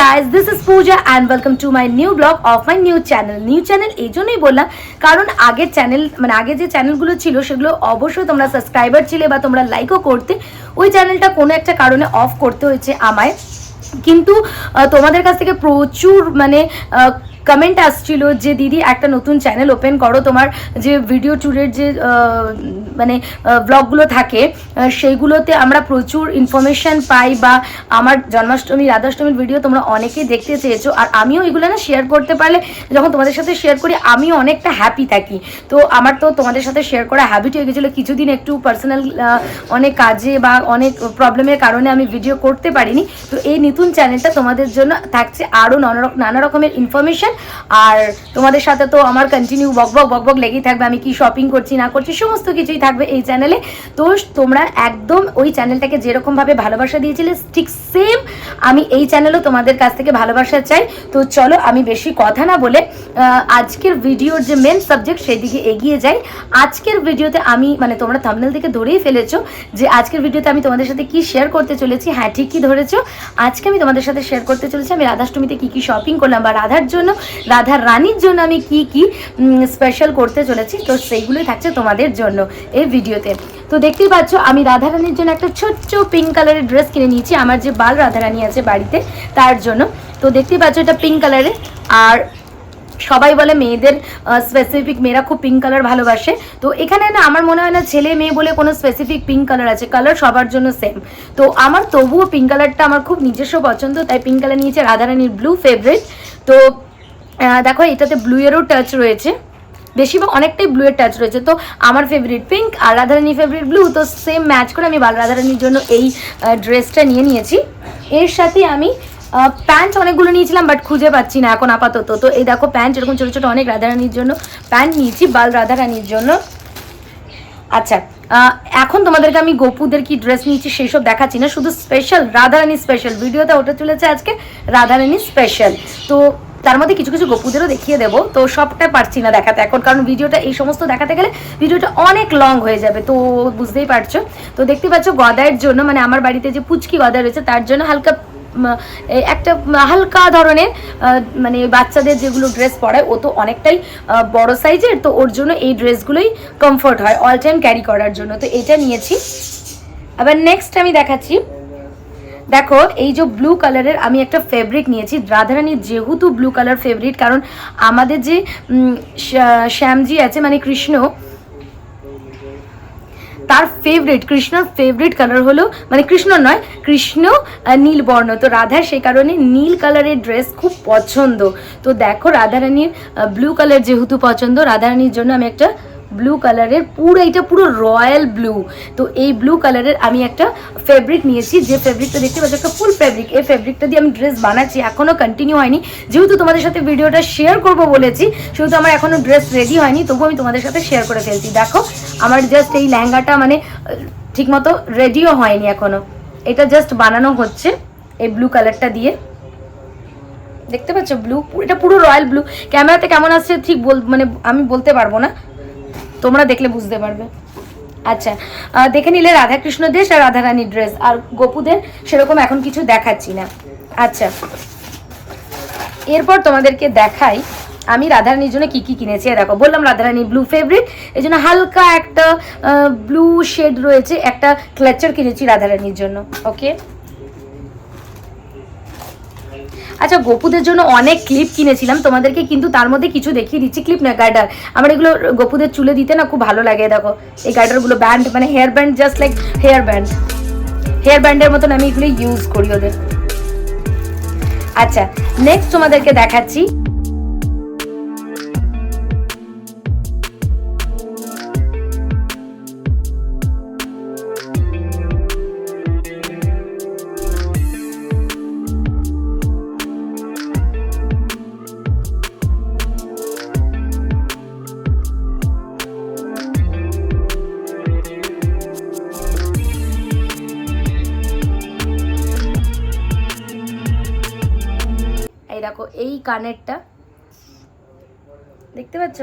Guys this is Puja and welcome to my new blog of my new channel new channel এই জন্যই বললাম, কারণ আগের channel মানে আগে যে চ্যানেলগুলো ছিল সেগুলো অবশ্যই তোমরা সাবস্ক্রাইবার ছিলে বা তোমরা লাইকও করতে। ওই চ্যানেলটা কোনো একটা কারণে অফ করতে হয়েছে আমায়। কিন্তু তোমাদের কাছ থেকে প্রচুর মানে কমেন্ট আসছিল যে, দিদি, একটা নতুন চ্যানেল ওপেন করো। তোমার যে ভিডিও ট্যুরের যে মানে ব্লগগুলো থাকে সেইগুলোতে আমরা প্রচুর ইনফরমেশন পাই বা আমার জন্মাষ্টমী, রাধাষ্টমীর ভিডিও তোমরা অনেকেই দেখতে চেয়েছো। আর আমিও এগুলো না শেয়ার করতে পারলে, যখন তোমাদের সাথে শেয়ার করি, আমিও অনেকটা হ্যাপি থাকি। তো আমার তো তোমাদের সাথে শেয়ার করা হ্যাবিট হয়ে গেছিল। কিছুদিন একটু পার্সোনাল অনেক কাজে বা অনেক প্রবলেমের কারণে আমি ভিডিও করতে পারিনি। তো এই নতুন চ্যানেলটা তোমাদের জন্য থাকছে আরও নানা নানা রকমের ইনফরমেশন আর তোমাদের সাথে তো আমার কন্টিনিউ বক বক বক বক লেগেই থাকবে, আমি কি শপিং করছি, না করছি, সমস্ত কিছুই থাকবে এই চ্যানেলে তো তোমরা একদম ওই চ্যানেলটাকে যেরকমভাবে ভালোবাসা দিয়েছিলে, ঠিক সেম আমি এই চ্যানেলও তোমাদের কাছ থেকে ভালোবাসা চাই। তো চলো, আমি বেশি কথা না বলে আজকের ভিডিওর যে মেন সাবজেক্ট সেদিকে এগিয়ে যাই। আজকের ভিডিওতে আমি মানে তোমরা থামনেল থেকে ধরেই ফেলেছো যে আজকের ভিডিওতে আমি তোমাদের সাথে কি শেয়ার করতে চলেছি। হ্যাঁ ঠিকই ধরেছো। আজকে আমি তোমাদের সাথে শেয়ার করতে চলেছি। আমি রাধাষ্টমীতে কি কি শপিং করলাম বা রাধার জন্য রাধার রানীর জন্য আমি কি কি স্পেশাল করতে চলেছি। তো সেইগুলোই থাকছে তোমাদের জন্য এই ভিডিওতে তো। দেখতেই পাচ্ছ, আমি রাধা রানীর জন্য একটা ছোট্ট পিঙ্ক কালারের ড্রেস কিনে নিয়েছি। আমার যে বাল রাধা রানী আছে বাড়িতে, তার জন্য। তো দেখতেই পাচ্ছ, এটা পিঙ্ক কালারের আর সবাই বলে মেয়েদের স্পেসিফিক মেয়েরা খুব পিঙ্ক কালার ভালোবাসে। তো এখানে না আমার মনে হয় না ছেলে মেয়ে বলে কোনো স্পেসিফিক পিঙ্ক কালার আছে কালার সবার জন্য সেম তো আমার তবুও পিঙ্ক কালারটা আমার খুব নিজস্ব পছন্দ, তাই পিঙ্ক কালার নিয়েছে রাধারানীর ব্লু ফেভারিট তো দেখো এটাতে ব্লু এরও টাচ রয়েছে। বেশিরভাগ অনেকটাই ব্লু এর টাচ রয়েছে। তো আমার ফেভারিট পিঙ্ক আর রাধারানী ফেভারিট ব্লু তো সেম ম্যাচ করে আমি বাল রাধারানীর জন্য এই ড্রেসটা নিয়ে নিয়েছি। এর সাথে আমি প্যান্ট অনেকগুলো নিয়েছিলাম বাট খুঁজে পাচ্ছি না এখন আপাতত। তো এই দেখো প্যান্ট এরকম ছোটো ছোটো অনেক রাধারানীর জন্য প্যান্ট নিয়েছি, বাল রাধারানীর জন্য। আচ্ছা এখন তোমাদেরকে আমি গোপুদের কি ড্রেস নিয়েছি সেই সব দেখাচ্ছি না, শুধু স্পেশাল রাধারানী স্পেশাল ভিডিওতে ওটা চলেছে আজকে রাধারানী স্পেশাল তো তার মধ্যে কিছু কিছু গোপুদেরও দেখিয়ে দেবো, তো সবটা পারছি না দেখাতে এখন, কারণ ভিডিওটা এই সমস্ত দেখাতে গেলে ভিডিওটা অনেক লং হয়ে যাবে, তো বুঝতেই পারছ। তো দেখতে পাচ্ছ গদায়ের জন্য মানে আমার বাড়িতে যে পুচকি গদায় রয়েছে, তার জন্য হালকা একটা হালকা ধরনের মানে বাচ্চাদের যেগুলো ড্রেস পরায়, ও তো অনেকটাই বড় সাইজের তো ওর জন্য এই ড্রেসগুলোই কমফোর্ট হয় অল টাইম ক্যারি করার জন্য। তো এটা নিয়েছি। আবার নেক্সট আমি দেখাচ্ছি। দেখো, এই যে ব্লু কালারের আমি একটা ফেব্রিক নিয়েছি। রাধারানীর যেহেতু ব্লু কালার ফেভারিট কারণ আমাদের যে শ্যা- শ্যামজি আছে মানে কৃষ্ণ তার ফেভারিট কৃষ্ণর ফেভারিট কালার হলো মানে কৃষ্ণ নয়, কৃষ্ণ নীল বর্ণ। তো রাধার সেই কারণে নীল কালারের ড্রেস খুব পছন্দ। তো দেখো রাধারানীর ব্লু কালার যেহেতু পছন্দ, রাধারানীর জন্য আমি একটা ব্লু কালারের পুরো এটা পুরো রয়্যাল ব্লু তো এই ব্লু কালারের আমি একটা ফেব্রিক নিয়েছি, যে ফেব্রিকটা দেখতে পাচ্ছি, একটা ফুল ফেব্রিক এই ফেব্রিকটা দিয়ে আমি ড্রেস বানাচ্ছি এখনও কন্টিনিউ হয়নি। যেহেতু তোমাদের সাথে ভিডিওটা শেয়ার করব বলেছি, সেহেতু আমার এখনও ড্রেস রেডি হয়নি তবু আমি তোমাদের সাথে শেয়ার করে ফেলছি। দেখো, আমার জাস্ট এই লেহেঙ্গাটা মানে ঠিকমতো রেডিও হয়নি এখনও এটা জাস্ট বানানো হচ্ছে, এই ব্লু কালারটা দিয়ে। দেখতে পাচ্ছ ব্লু এটা পুরো রয়্যাল ব্লু ক্যামেরাতে কেমন আসছে ঠিক বল মানে আমি বলতে পারব না। তোমরা দেখলে বুঝতে পারবে। আচ্ছা দেখে নিলে রাধাকৃষ্ণ দেশ আর রাধারানীর ড্রেস আর গোপুদের সেরকম এখন কিছু দেখাচ্ছি না। আচ্ছা এরপর তোমাদেরকে দেখাই আমি রাধারানীর জন্য কি কি কিনেছি। দেখো, বললাম রাধারানী ব্লু ফেভারিট এই জন্য হালকা একটা ব্লু শেড রয়েছে, একটা ক্লাচার কিনেছি রাধারানীর জন্য ওকে আচ্ছা গোপুদের জন্য অনেক ক্লিপ কিনেছিলাম। তোমাদেরকে কিন্তু তার মধ্যে কিছু দেখিয়ে দিচ্ছি। ক্লিপ না গার্ডার আমার এগুলো গোপুদের চুলে দিতে না খুব ভালো লাগে, দেখো। এই গার্ডারগুলো ব্যান্ড মানে hair band just like hair band hair ব্যান্ডের মতন আমি এগুলো ইউজ করি ওদের। আচ্ছা নেক্সট তোমাদেরকে দেখাচ্ছি। দেখো, এই কানেরটা, দেখতে পাচ্ছ?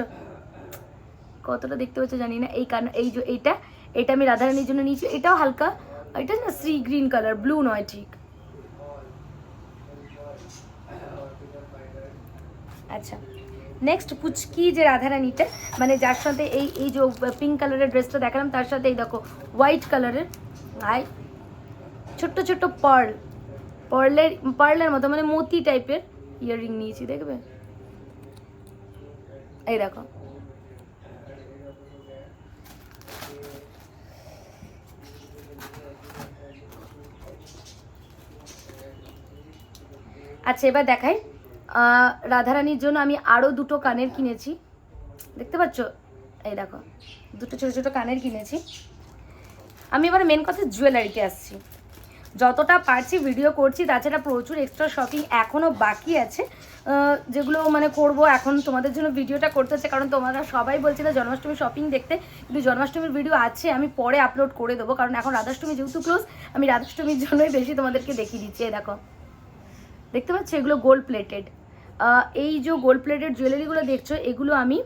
কতটা দেখতে পাচ্ছ জানি না, এই কান এই যে এইটা, এটা আমি রাধারানীর জন্য নিয়েছি, এটাও হালকা, এটা না সি গ্রিন কালার, ব্লু নয় ঠিক। আচ্ছা নেক্সট পুচকি যে রাধারানীটা মানে যার সাথে এই এই যে পিঙ্ক কালারের ড্রেসটা দেখালাম, তার সাথে এই দেখো, হোয়াইট কালারের, আই, ছোট্ট ছোট্ট পার্ল, পার্লের পার্লের মতো মানে মতি টাইপের ইয়াররিং নিয়েছি, দেখবে? এই দেখো। আচ্ছা এবার দেখাই। রাধারানীর জন্য আমি আরও দুটো কানের কিনেছি। দেখতে পাচ্ছ? এই দেখো, দুটো ছোটো ছোটো কানের কিনেছি। আমি এবার মেন কথা জুয়েলারিতে আসছি। যতটা পারছি ভিডিও করছি, তাছাড়া প্রচুর এক্সট্রা শপিং এখনও বাকি আছে। যেগুলো মানে করব এখন তোমাদের জন্য ভিডিওটা করতে হচ্ছে, কারণ তোমরা সবাই বলছিলে জন্মাষ্টমী শপিং দেখতে, কিন্তু জন্মাষ্টমীর ভিডিও আছে, আমি পরে আপলোড করে দেবো, কারণ এখন রাধাষ্টমী যেহেতু ক্লোজ আমি রাধাষ্টমীর জন্যই বেশি তোমাদেরকে দেখিয়ে দিচ্ছি দেখো। দেখতে পাচ্ছ এগুলো গোল্ড প্লেটেড এই যে গোল্ড প্লেটেড জুয়েলারিগুলো দেখছ, এগুলো আমি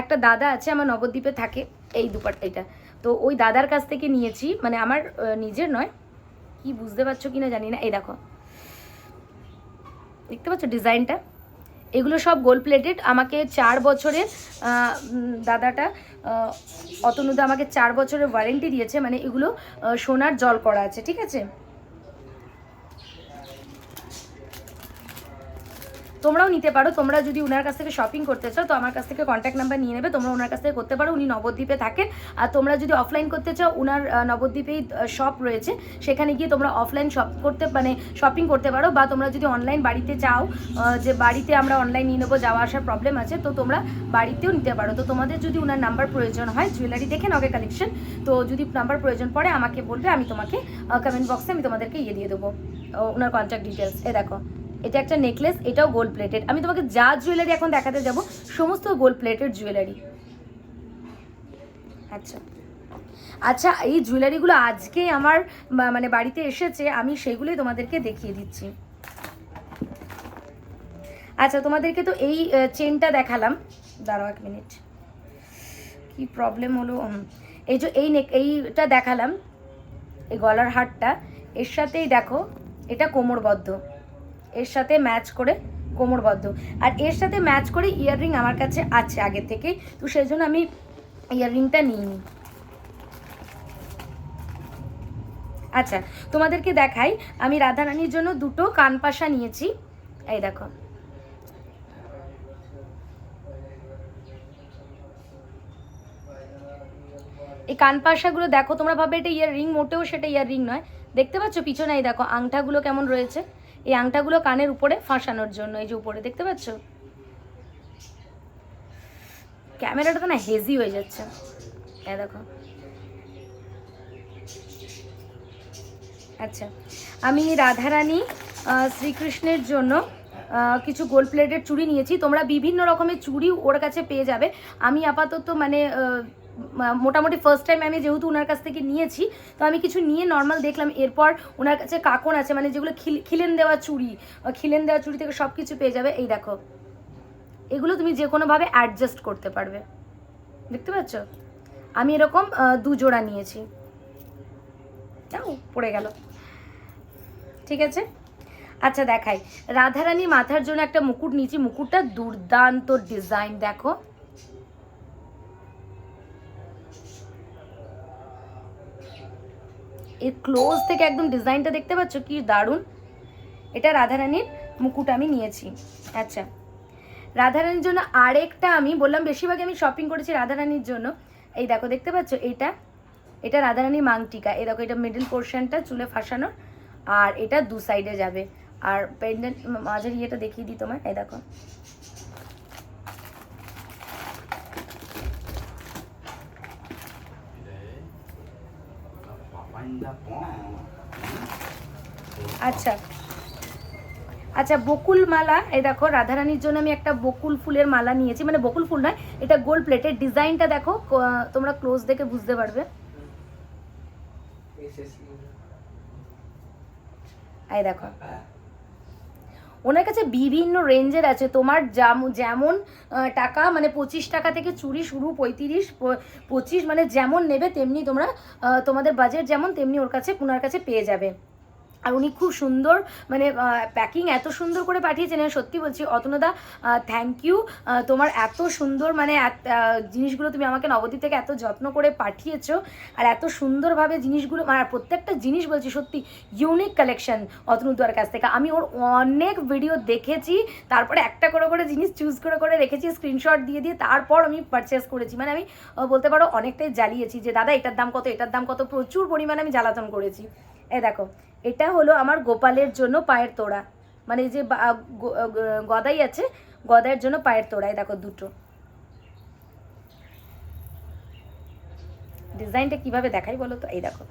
একটা দাদা আছে, আমার নবদ্বীপে থাকে, এই দুপাট্টা এটা তো ওই দাদার কাছ থেকে নিয়েছি মানে আমার নিজের নয় কি বুঝতে পারছ কি না জানি না। এই দেখো। দেখতে পাচ্ছ ডিজাইনটা? এগুলো সব গোল্ড প্লেটেড আমাকে চার বছরের দাদাটা অতনুদা আমাকে চার বছরের ওয়ারেন্টি দিয়েছে। মানে এগুলো সোনার জল করা আছে, ঠিক আছে? তোমরাও নিতে পারো। তোমরা যদি ওনার কাছ থেকে শপিং করতে চাও, তো আমার কাছ থেকে কন্ট্যাক্ট নাম্বার নিয়ে নেবে। তোমরা ওনার কাছ থেকে করতে পারো। উনি নবদ্বীপে থাকেন। আর তোমরা যদি অফলাইন করতে চাও ওনার নবদ্বীপেই শপ রয়েছে। সেখানে গিয়ে তোমরা অফলাইন শপ করতে মানে শপিং করতে পারো। বা তোমরা যদি অনলাইন বাড়িতে চাও যে বাড়িতে আমরা অনলাইন নিয়ে নেব, যাওয়া আসার প্রবলেম আছে, তো তোমরা বাড়িতেও নিতে পারো। তো তোমাদের যদি ওনার নাম্বার প্রয়োজন হয় জুয়েলারি দেখে নগে কালেকশন তো যদি নাম্বার প্রয়োজন পড়ে, আমাকে বলবে, আমি তোমাকে কমেন্ট বক্সে আমি তোমাদেরকে ইয়ে দিয়ে দেবো ওনার কন্ট্যাক্ট ডিটেলস এ দেখো এটা একটা নেকলেস এটাও গোল্ড প্লেটেড আমি তোমাকে যা জুয়েলারি এখন দেখাতে যাব, সমস্ত গোল্ড প্লেটেড জুয়েলারি আচ্ছা। আচ্ছা এই জুয়েলারিগুলো আজকে আমার মানে বাড়িতে এসেছে, আমি সেগুলোই তোমাদেরকে দেখিয়ে দিচ্ছি। আচ্ছা তোমাদেরকে তো এই চেনটা দেখালাম। দাঁড়াও এক মিনিট কি প্রবলেম হলো? এই যে এই নেক এইটা দেখালাম, এই গলার হারটা। এর সাথেই দেখো, এটা কোমরবদ্ধ। এর সাথে ম্যাচ করে কোমরবদ্ধ। আর এর সাথে ম্যাচ করে ইয়াররিং আমার কাছে আছে আগে থেকে তো সেই জন্য আমি ইয়াররিংটা নিইনি। আচ্ছা তোমাদেরকে দেখাই। আমি রাধারানীর জন্য দুটো কানপাশা নিয়েছি। এই দেখো। এই কানপাশাগুলো দেখো, তোমরা ভাবে এটা ইয়ার রিং মোটেও সেটা ইয়ার রিং নয়। দেখতে পাচ্ছ পিছনে, এই দেখো আংটাগুলো কেমন রয়েছে? এই আংটাগুলো কানের উপরে ফাঁসানোর জন্য, এই যে উপরে, দেখতে পাচ্ছ? ক্যামেরাটা তো না হেজি হয়ে যাচ্ছে। এ দেখো। আচ্ছা আমি রাধারানী শ্রীকৃষ্ণের জন্য কিছু গোল্ড প্লেটের চুড়ি নিয়েছি। তোমরা বিভিন্ন রকমের চুড়ি ওর কাছে পেয়ে যাবে। আমি আপাতত মানে মোটামুটি ফার্স্ট টাইম আমি যেহেতু ওনার কাছ থেকে নিয়েছি, তো আমি কিছু নিয়ে নর্মাল দেখলাম। এরপর ওনার কাছে কাকন আছে মানে যেগুলো খিল- খিলেন দেওয়া চুড়ি খিলেন দেওয়া চুড়ি থেকে সব কিছু পেয়ে যাবে। এই দেখো, এগুলো তুমি যে কোনোভাবে অ্যাডজাস্ট করতে পারবে। দেখতে পাচ্ছ? আমি এরকম দু জোড়া নিয়েছি। পড়ে গেল। ঠিক আছে? আচ্ছা দেখাই। রাধারানী মাথার জন্য একটা মুকুট নিয়েছি। মুকুটটা দুর্দান্ত ডিজাইন দেখো। এর ক্লোজ থেকে একদম ডিজাইনটা দেখতে পাচ্ছ? কি দারুণ। এটা রাধারানীর মুকুট আমি নিয়েছি। আচ্ছা। রাধারানীর জন্য আরেকটা আমি বললাম বেশিরভাগ আমি শপিং করেছি রাধারানীর জন্য। এই দেখো, দেখতে পাচ্ছ? এটা এটা রাধারানী মাংটিকা। এই দেখো, এটা মিডল পোর্শনটা চুলে ফাঁসানোর, আর এটা দু সাইডে যাবে। আর পেন্ডেন্ট মাঝের ইয়েটা দেখিয়ে দিই তোমায়। এই দেখো। আচ্ছা। আচ্ছা বকুল মালা, এই দেখো, রাধারানীর জন্য আমি একটা বকুল ফুলের মালা নিয়েছি। মানে বকুল ফুল নয়, এটা গোল্ড প্লেটের ডিজাইনটা দেখো তোমরা ক্লোজ দেখে বুঝতে পারবে। এই দেখো। ওনার কাছে বিভিন্ন রেঞ্জের আছে। তোমার যেমন টাকা মানে পঁচিশ টাকা থেকে চুরি শুরু, পঁয়ত্রিশ পঁচিশ মানে যেমন নেবে তেমনি তোমরা তোমাদের বাজেট যেমন, তেমনি ওর কাছে, ওনার কাছে পেয়ে যাবে। আর উনি খুব সুন্দর মানে প্যাকিং এত সুন্দর করে পাঠিয়েছেন। সত্যি বলছি, অতনুদা থ্যাংক ইউ তোমার এত সুন্দর মানে জিনিসগুলো তুমি আমাকে নবদ্বীপ থেকে এত যত্ন করে পাঠিয়েছো আর এত সুন্দরভাবে জিনিসগুলো মানে আর প্রত্যেকটা জিনিস বলছি সত্যি ইউনিক কালেকশন অতনুদার কাছ থেকে। আমি ওর অনেক ভিডিও দেখেছি, তারপরে একটা করে করে জিনিস চুজ করে করে রেখেছি স্ক্রিনশট দিয়ে দিয়ে তারপর আমি পারচেস করেছি। মানে আমি বলতে পারো, অনেকটাই জ্বালিয়েছি যে, দাদা, এটার দাম কত? এটার দাম কত? প্রচুর পরিমাণে আমি জ্বালাতন করেছি। এ দেখো এটা হলো আমার গোপালের জন্য পায়ের তোড়া। মানে যে গদাই আছে, গদাইয়ের জন্য পায়ের তোড়াই, দেখো দুটো। ডিজাইনটা কীভাবে দেখাই বলো তো? এই দেখো।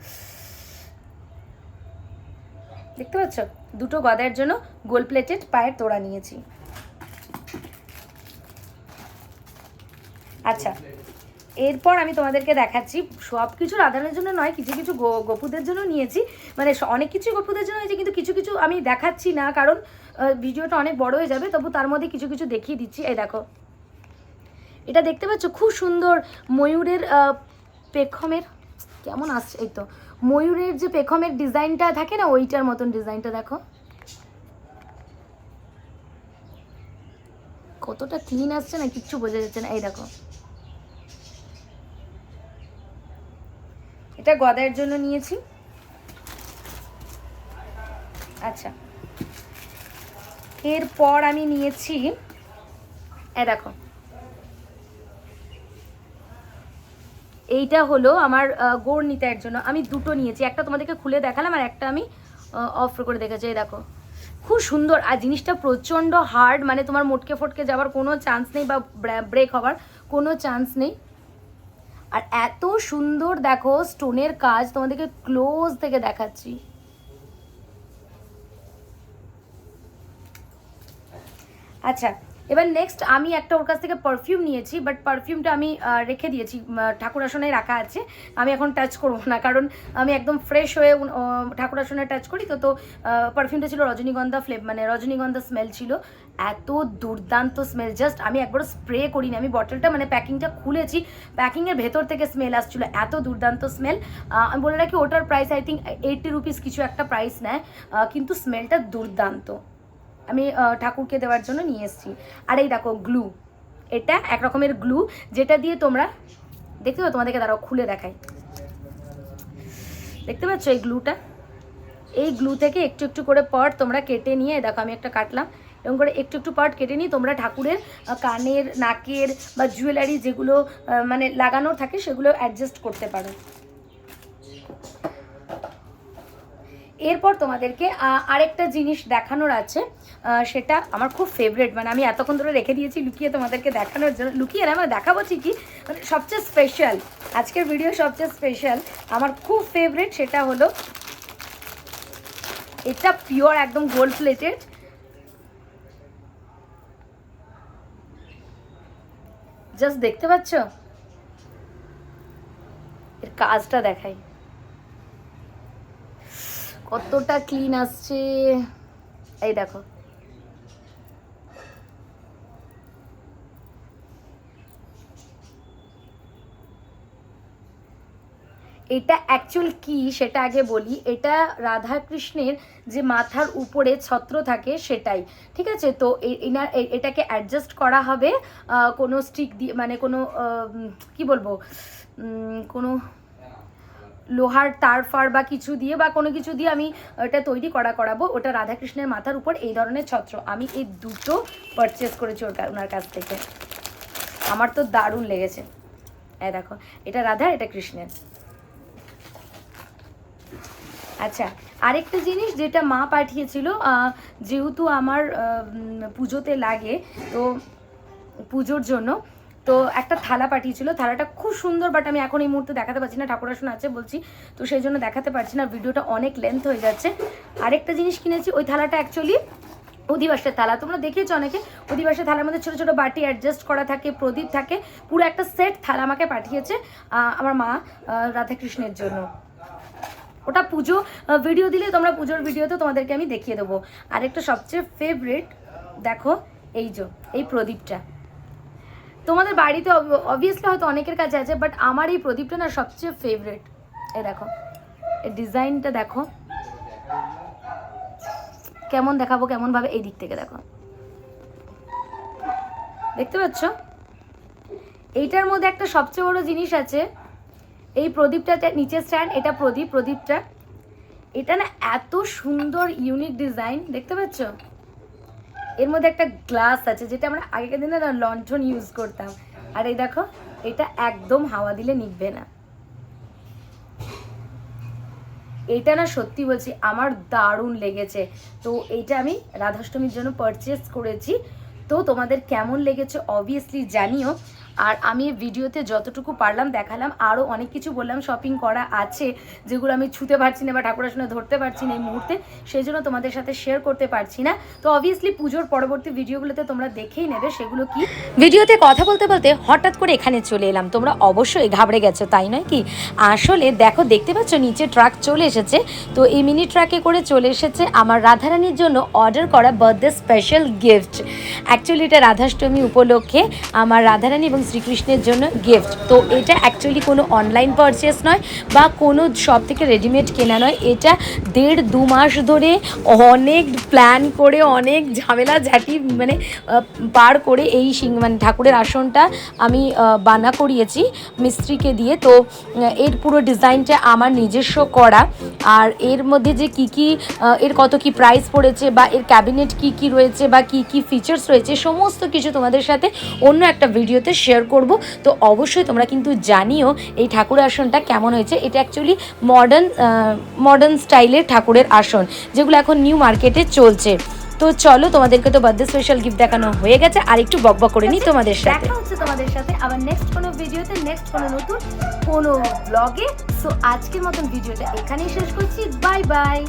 দেখতে পাচ্ছ? দুটো গদাইয়ের জন্য গোল প্লেটেড পায়ের তোড়া নিয়েছি। আচ্ছা এরপর আমি তোমাদেরকে দেখাচ্ছি সব কিছু রাধানের জন্য নয়, কিছু কিছু গোপুদের জন্য নিয়েছি। মানে অনেক কিছু গোপুদের জন্য হয়েছে কিন্তু কিছু কিছু আমি দেখাচ্ছি না, কারণ ভিডিওটা অনেক বড় হয়ে যাবে, তবু তার মধ্যে কিছু কিছু দেখিয়ে দিচ্ছি। এই দেখো। এটা দেখতে পাচ্ছ, খুব সুন্দর ময়ূরের পেখমের, কেমন আসছে এই তো। ময়ূরের যে পেখমের ডিজাইনটা থাকে না, ওইটার মতন ডিজাইনটা দেখো। কতটা ক্লিন আসছে না, কিচ্ছু বোঝা যাচ্ছে না। এই দেখো। এটা গদায়ের জন্য নিয়েছি। আচ্ছা। এরপর আমি নিয়েছি, এ দেখো। এইটা হলো আমার গোড় নিতাইয়ের জন্য। আমি দুটো নিয়েছি, একটা তোমাদেরকে খুলে দেখালাম আর একটা আমি অফ করে দেখেছি, এই দেখো। খুব সুন্দর, আর জিনিসটা প্রচণ্ড হার্ড মানে তোমার মোটকে ফটকে যাওয়ার কোনো চান্স নেই বা ব্রেক হওয়ার কোনো চান্স নেই। আর এত সুন্দর দেখো স্টোনের কাজ তোমাদেরকে ক্লোজ থেকে দেখাচ্ছি। আচ্ছা এবার নেক্সট আমি একটা ওর কাছ থেকে পারফিউম নিয়েছি বাট পারফিউমটা আমি রেখে দিয়েছি ঠাকুর আসনে রাখা আছে। আমি এখন টাচ করব না, কারণ আমি একদম ফ্রেশ হয়ে ঠাকুর আসনে টাচ করি, তো তো পারফিউমটা ছিল রজনীগন্ধা ফ্লেভ মানে রজনীগন্ধা স্মেল ছিল। এত দুর্দান্ত স্মেল জাস্ট আমি একবার স্প্রে করিনি। আমি বটলটা মানে প্যাকিংটা খুলেছি প্যাকিংয়ের ভেতর থেকে স্মেল আসছিল, এত দুর্দান্ত স্মেল আমি বলে রাখি, ওটার price I think eighty rupees কিছু একটা প্রাইস নেয় কিন্তু স্মেলটা দুর্দান্ত। আমি ঠাকুরকে দেওয়ার জন্য নিয়ে এসেছি। আর এই দেখো গ্লু এটা এক রকমের গ্লু যেটা দিয়ে তোমরা, দেখতে পাচ্ছ? তোমাদেরকে দাঁড়াও, খুলে দেখাই। দেখতে পাচ্ছ এই গ্লুটা এই গ্লু থেকে একটু একটু করে পট তোমরা কেটে নিয়ে দেখো আমি একটা কাটলাম এবং করে একটু একটু পার্ট কেটে নিয়ে তোমরা ঠাকুরের কানের, নাকের বা জুয়েলারি যেগুলো মানে লাগানো থাকে, সেগুলো অ্যাডজাস্ট করতে পারো। এরপর তোমাদেরকে আরেকটা জিনিস দেখানোর আছে। সেটা আমার খুব ফেভারেট মানে আমি এতক্ষণ ধরে রেখে দিয়েছি লুকিয়ে তোমাদেরকে দেখানোর জন্য। লুকিয়ে না মানে দেখাবো ঠিকই মানে সবচেয়ে স্পেশাল আজকের ভিডিও সবচেয়ে স্পেশাল আমার খুব ফেভারিট সেটা হলো, এটা পিওর একদম গোল্ড প্লেটেড জাস্ট দেখতে পাচ্ছ? এর কাজটা দেখাই। কতটা ক্লিন আসছে। এই দেখো। এটা অ্যাকচুয়াল কি সেটা আগে বলি। এটা রাধা কৃষ্ণের যে মাথার উপরে ছত্র থাকে সেটাই, ঠিক আছে? তো এনার এটাকে অ্যাডজাস্ট করা হবে কোনো স্টিক দিয়ে মানে কোনো কি বলব? কোনো লোহার তার ফার বা কিছু দিয়ে বা কোনো কিছু দিয়ে আমি ওটা তৈরি করা, করাবো। ওটা রাধাকৃষ্ণের মাথার উপর এই ধরনের ছত্র। আমি এই দুটো পারচেস করেছি ওর ওনার কাছ থেকে। আমার তো দারুণ লেগেছে। এই দেখো, এটা রাধা, এটা কৃষ্ণের। আচ্ছা আরেকটা জিনিস যেটা মা পাঠিয়েছিল যেহেতু আমার পুজোতে লাগে, তো পুজোর জন্য, তো একটা থালা পাঠিয়েছিল। থালাটা খুব সুন্দর বাট আমি এখন এই মুহূর্তে দেখাতে পারছি না ঠাকুর আসন আছে বলছি, তো সেই জন্য দেখাতে পারছি না, ভিডিওটা অনেক লেন্থ হয়ে যাচ্ছে। আরেকটা জিনিস কিনেছি, ওই থালাটা অ্যাকচুয়ালি অধিবাসের থালা, তোমরা দেখেছ অনেকে, অধিবাসের থালার মধ্যে ছোটো ছোটো বাটি অ্যাডজাস্ট করা থাকে, প্রদীপ থাকে, পুরো একটা সেট থালা আমাকে পাঠিয়েছে আমার মা রাধাকৃষ্ণের জন্য। ওটা পুজো ভিডিও দিলে তোমরা পুজোর ভিডিওতে তোমাদেরকে আমি দেখিয়ে দেবো। আরেকটা সবচেয়ে ফেভারিট দেখো, এই যে, এই প্রদীপটা। তোমাদের বাড়িতে অবভিয়াসলি হয়তো অনেকের কাছে আছে বাট আমার এই প্রদীপটা না সবচেয়ে ফেভারিট এই দেখো এই ডিজাইনটা দেখো। কেমন দেখাবো কেমন ভাবে এই দিক থেকে দেখো। দেখতে পাচ্ছ? এইটার মধ্যে একটা সবচেয়ে বড় জিনিস আছে এই প্রদীপটা নিচে স্ট্যান্ড এটা প্রদীপ, প্রদীপটা। এটা না এত সুন্দর ইউনিক ডিজাইন দেখতে পাচ্ছ? এর মধ্যে একটা গ্লাস আছে, যেটা আমরা আগেকার দিনে না লন্ঠন ইউজ করতাম। আর এই দেখো, এটা একদম হাওয়া দিলে নিভবে না। এটা না সত্যি বলছি, আমার দারুণ লেগেছে। তো এইটা আমি রাধাষ্টমীর জন্য পারচেস করেছি। তো তোমাদের কেমন লেগেছে অবভিয়াসলি জানিও। আর আমি ভিডিওতে যতটুকু পারলাম দেখালাম, আরও অনেক কিছু বললাম শপিং করা আছে যেগুলো আমি ছুতে পারছি না বা ঠাকুরের শুনে ধরতে পারছি না এই মুহূর্তে, সেই জন্য তোমাদের সাথে শেয়ার করতে পারছি না। তো অবভিয়াসলি পুজোর পরবর্তী ভিডিওগুলোতে তোমরা দেখেই নেবে সেগুলো কি। ভিডিওতে কথা বলতে বলতে হঠাৎ করে এখানে চলে এলাম। তোমরা অবশ্যই ঘাবড়ে গেছো, তাই নয় কি? আসলে দেখো, দেখতে পাচ্ছ নিচে ট্রাক চলে এসেছে। তো এই মিনি ট্রাকে করে চলে এসেছে আমার রাধারানীর জন্য অর্ডার করা বার্থডে স্পেশাল গিফট অ্যাকচুয়ালি এটা রাধাষ্টমী উপলক্ষে আমার রাধারানী এবং শ্রীকৃষ্ণের জন্য গিফট তো এটা অ্যাকচুয়ালি কোনো অনলাইন পারচেস নয় বা কোনো শপ থেকে রেডিমেড কেনা নয়। এটা দেড় দু মাস ধরে অনেক প্ল্যান করে, অনেক ঝামেলা ঝাঁটি মানে পার করে এই সিং- মানে ঠাকুরের আসনটা আমি বানা করিয়েছি মিস্ত্রিকে দিয়ে। তো এর পুরো ডিজাইনটা আমার নিজস্ব করা। আর এর মধ্যে যে কি কি এর কত কি প্রাইস পড়েছে বা এর ক্যাবিনেট কি কি রয়েছে বা কি কি ফিচার্স রয়েছে, সমস্ত কিছু তোমাদের সাথে অন্য একটা ভিডিওতে শেয়ার করব। তো অবশ্যই তোমরা কিন্তু জানিও এই ঠাকুরের আসনটা কেমন হয়েছে। এটা অ্যাকচুয়ালি মডার্ন মডার্ন স্টাইলের ঠাকুরের আসন যেগুলো এখন নিউ মার্কেটে চলছে। তো চলো তোমাদেরকে তো বার্থডে স্পেশাল গিফট দেখানো হয়ে গেছে। আর একটু বকবক করে নিই তোমাদের সাথে। দেখা হচ্ছে তোমাদের সাথে আবার নেক্সট কোনো ভিডিওতে নেক্সট কোনো নতুন কোনো ব্লগে সো আজকের মতন ভিডিওটা এখানেই শেষ করছি। Bye bye